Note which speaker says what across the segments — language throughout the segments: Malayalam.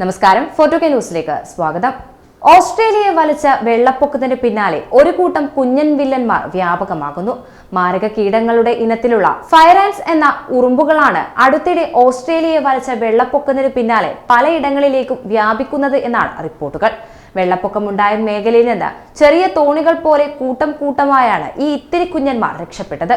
Speaker 1: നമസ്കാരം. ഫോട്ടോ കെ ന്യൂസിലേക്ക് സ്വാഗതം. ഓസ്ട്രേലിയയെ വലിച്ച വെള്ളപ്പൊക്കത്തിന് പിന്നാലെ ഒരു കൂട്ടം കുഞ്ഞൻ വില്ലന്മാർ വ്യാപകമാകുന്നു. മാരക കീടങ്ങളുടെ ഇനത്തിലുള്ള ഫയറാൻസ് എന്ന ഉറുമ്പുകളാണ് അടുത്തിടെ ഓസ്ട്രേലിയയെ വലിച്ച വെള്ളപ്പൊക്കത്തിന് പിന്നാലെ പലയിടങ്ങളിലേക്കും വ്യാപിക്കുന്നത് എന്നാണ് റിപ്പോർട്ടുകൾ. വെള്ളപ്പൊക്കമുണ്ടായ മേഖലയിൽ നിന്ന് ചെറിയ തോണികൾ പോലെ കൂട്ടം കൂട്ടമായാണ് ഈ ഇത്തിരി കുഞ്ഞന്മാർ രക്ഷപ്പെട്ടത്.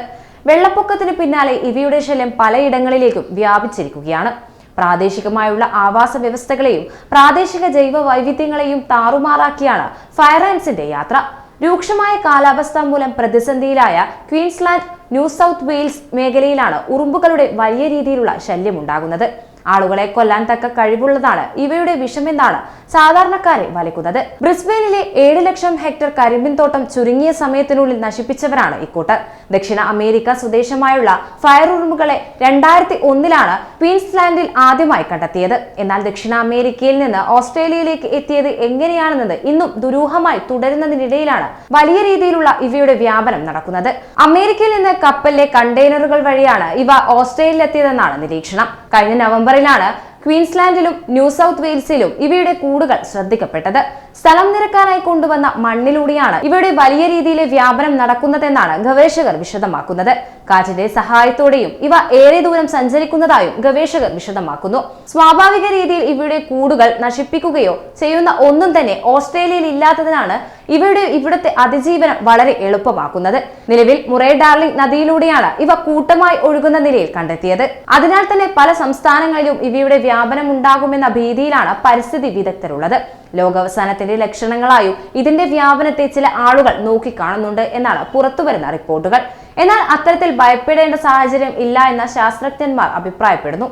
Speaker 1: വെള്ളപ്പൊക്കത്തിന് പിന്നാലെ ഇവയുടെ ശല്യം പലയിടങ്ങളിലേക്കും വ്യാപിച്ചിരിക്കുകയാണ്. പ്രാദേശികമായുള്ള ആവാസ വ്യവസ്ഥകളെയും പ്രാദേശിക ജൈവ വൈവിധ്യങ്ങളെയും താറുമാറാക്കിയാണ് ഫയറാൻസിന്റെ യാത്ര. രൂക്ഷമായ കാലാവസ്ഥ മൂലം പ്രതിസന്ധിയിലായ ക്വീൻസ്ലാൻഡ് ന്യൂ സൗത്ത് വെയിൽസ് മേഖലയിലാണ് ഉറുമ്പുകളുടെ വലിയ രീതിയിലുള്ള ശല്യമുണ്ടാകുന്നത് ആളുകളെ കൊല്ലാൻ തക്ക കഴിവുള്ളതാണ്. ഇവയുടെ വിഷമെന്നാണ് സാധാരണക്കാരെ വലക്കുന്നത് ബ്രിസ്ബെയിനിലെ ഏഴ് ലക്ഷം ഹെക്ടർ കരിമ്പിൻ തോട്ടം ചുരുങ്ങിയ സമയത്തിനുള്ളിൽ നശിപ്പിച്ചവരാണ് ഇക്കൂട്ടർ ദക്ഷിണ അമേരിക്ക സ്വദേശമായുള്ള ഫയർ ഉറുമ്പുകളെ രണ്ടായിരത്തി ഒന്നിലാണ് ക്വീൻസ്ലാൻഡിൽ ആദ്യമായി കണ്ടെത്തിയത്. എന്നാൽ ദക്ഷിണ അമേരിക്കയിൽ നിന്ന് ഓസ്ട്രേലിയയിലേക്ക് എത്തിയത് എങ്ങനെയാണെന്നത് ഇന്നും ദുരൂഹമായി തുടരുന്നതിനിടയിലാണ് വലിയ രീതിയിലുള്ള ഇവയുടെ വ്യാപനം നടക്കുന്നത്. അമേരിക്കയിൽ നിന്ന് കപ്പലിലെ കണ്ടെയ്നറുകൾ വഴിയാണ് ഇവ ഓസ്ട്രേലിയയിലെത്തിയതെന്നാണ് നിരീക്ഷണം. കഴിഞ്ഞ നവംബറിലാണ് ക്വീൻസ്ലാൻഡിലും ന്യൂ സൗത്ത് വെയിൽസിലും ഇവയുടെ കൂടുകൾ ശ്രദ്ധിക്കപ്പെട്ടത്. സ്ഥലം നിരക്കാനായി കൊണ്ടുവന്ന മണ്ണിലൂടെയാണ് ഇവയുടെ വലിയ രീതിയിലെ വ്യാപനം നടക്കുന്നതെന്നാണ് ഗവേഷകർ വിശദമാക്കുന്നത്. കാറ്റിന്റെ സഹായത്തോടെയും ഇവ ഏറെ ദൂരം സഞ്ചരിക്കുന്നതായും ഗവേഷകർ വിശദമാക്കുന്നു. സ്വാഭാവിക രീതിയിൽ ഇവയുടെ കൂടുകൾ നശിപ്പിക്കുകയോ ചെയ്യുന്ന ഒന്നും തന്നെ ഓസ്ട്രേലിയയിൽ ഇല്ലാത്തതിനാണ് ഇവയുടെ ഇവിടുത്തെ അതിജീവനം വളരെ എളുപ്പമാക്കുന്നത്. നിലവിൽ മുറേ ഡാർലിംഗ് നദിയിലൂടെയാണ് ഇവ കൂട്ടമായി ഒഴുകുന്ന നിലയിൽ കണ്ടെത്തിയത്. അതിനാൽ തന്നെ പല സംസ്ഥാനങ്ങളിലും ഇവയുടെ വ്യാപനം ഉണ്ടാകുമെന്ന ഭീതിയിലാണ് പരിസ്ഥിതി വിദഗ്ധരുള്ളത്. ലോകാവസാനത്തിന്റെ ലക്ഷണങ്ങളായും ഇതിന്റെ വ്യാപനത്തെ ചില ആളുകൾ നോക്കിക്കാണുന്നുണ്ട് എന്നാണ് പുറത്തുവരുന്ന റിപ്പോർട്ടുകൾ. എന്നാൽ അത്തരത്തിൽ ഭയപ്പെടേണ്ട സാഹചര്യം ഇല്ല എന്ന ശാസ്ത്രജ്ഞന്മാർ അഭിപ്രായപ്പെടുന്നു.